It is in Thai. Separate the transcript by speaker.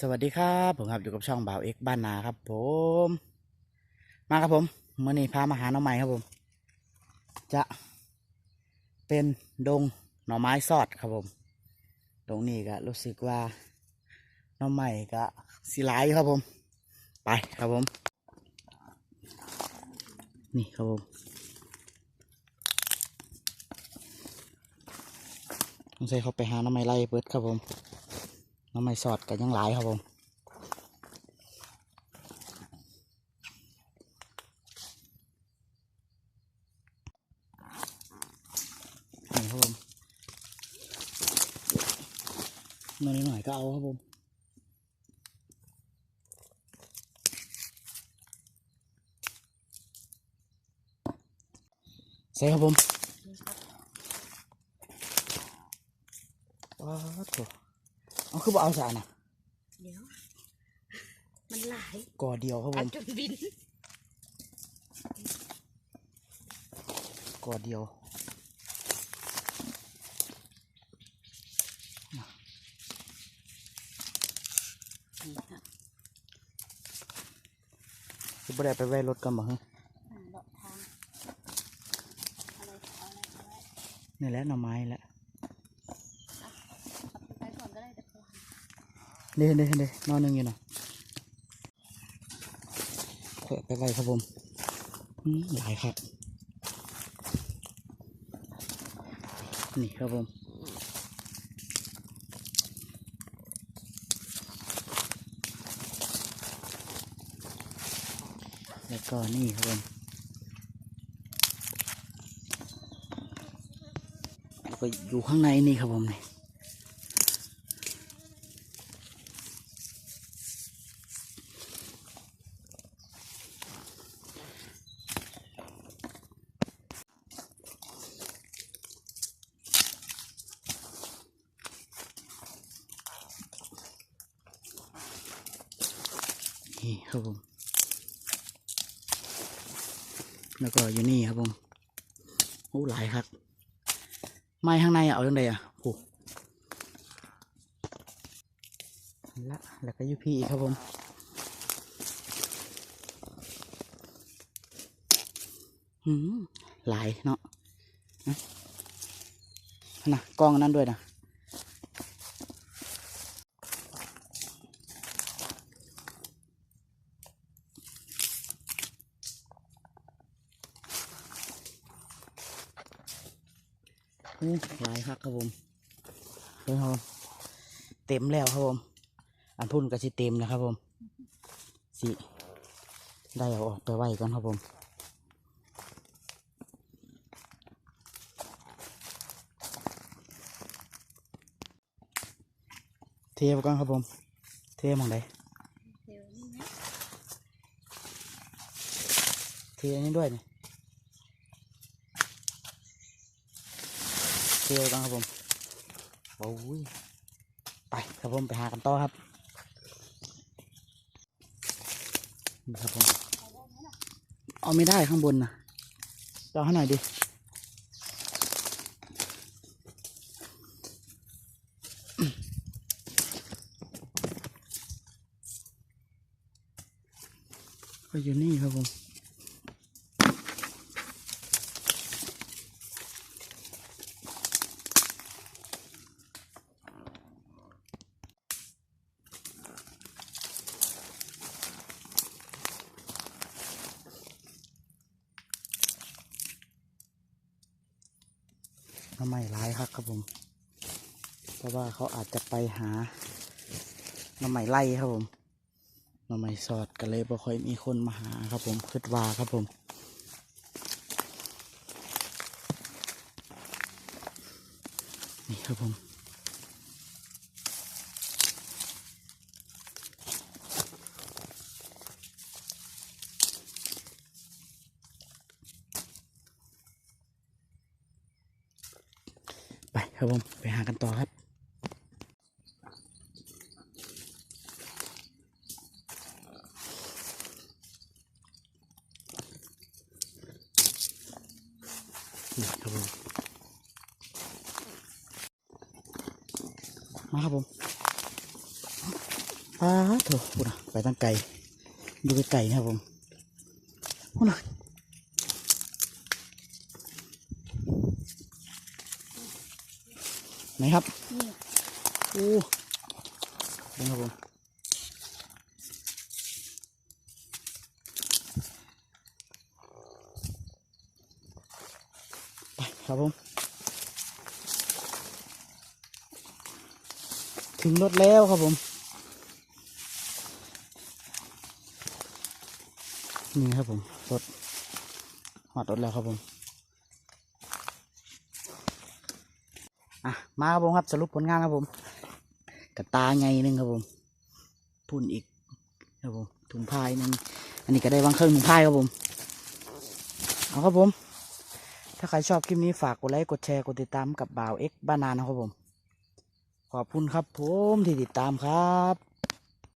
Speaker 1: สวัสดีครับ ผมครับอยู่กับช่องบ่าวเอ็กบ้านนาครับ ผม มาครับผมเมื่อนี้พามาหาหน่อไม้ครับผม จะเป็นดงหน่อไม้ซอดครับผมตรงนี้ก็รู้สึกว่าหน่อไม้ก็สีลายครับผม ไปครับผม นี่ครับผมต้องใส่เขาไปหาหน่อไม้ไล่เบิดครับผม น้ำไม่สอดกันยังหลายครับผมนี่ครับผมมาหน่อยๆก็เอาครับผมใส่ครับผมว้าวโถ เอาคือบ่เอาสารนะ
Speaker 2: เดี๋ยว มันหลาย
Speaker 1: ก่อเดียวครับผ
Speaker 2: เอา
Speaker 1: ม
Speaker 2: จนบิน
Speaker 1: ก่อเดียว
Speaker 2: นี่ค่ะ
Speaker 1: คือบ่ได้ไปไว้รถกันบ่ฮะ
Speaker 2: อ่าดอกทางอะไรเอาอะไรเอาอะไร
Speaker 1: นี่แหละหน่อไม้แหละ
Speaker 2: เอาไปก่อนก็ได้แต่ก่อน
Speaker 1: เด้เด้เด้นอนหนึ่งอยู่นะเขอะไปไวครับผมอืมหลายครับ นี่ครับผมแล้วก็นี่ครับผมแล้วก็อยู่ข้างในนี่ครับผมนี่ นี่ครับผม แล้วก็อยู่นี่ครับผมโอ้หลายครับ ไม้ข้างในอะเอาจังไดอะโอ้ละแล้วก็ยูพี่อีกครับผมหืมหลายเนาะนะนะกล้องนนั้นด้วยนะ หลายครับครับผมเฮ้ยครับผมเต็มแล้วครับผม อันพุ่นก็สิเต็มนะครับผมสิได้เอาออกไปไว้ก่อนครับผมเทไปก่อนครับผม เทหมองได
Speaker 2: เดี๋ยวนี่นะ
Speaker 1: เทอันนี้ด้วยนี่ เทไปก่อนครับผมโอ้ยไปครับผมไปหากันต่อครับนี่ครับผมเอาไม่ได้ข้างบนนะจะเอาให้หน่อยดิก็อยู่นี่ครับผม ทำไมร้ายครับครับผม เพราะว่าเขาอาจจะไปหาหน้ำใหม่ไล่ครับผมหน้ำใหม่สอดกันเลยบ่ค่อยมีคนมาหาครับผมคิดว่าครับผมนี่ครับผม ครับผม ไปหากันต่อครับครับผมมาครับผมปอ้าโถพูดนะไปตั้งไกลดูไกลๆนะครับผมพูดน ไหนครับ
Speaker 2: นี่
Speaker 1: โอ้ดูครับผมไปครับผม ถึงรถแล้วครับผมนี่ครับผมรถหอดรถแล้วครับผม อะมาครับผมครับสรุปผลงานครับผมกระตาไงหนึ่งครับผมพุ่นอีกครับผมถุงพายนึ่งอันนี้ก็ได้วางเครื่องถุงพายครับผมเอาครับผม ถ้าใครชอบคลิปนี้ฝากกดไลค์กดแชร์กดติดตามกับบ่าวเอ็กบ้านนานะครับผม ขอบคุณครับผมที่ติดตามครับ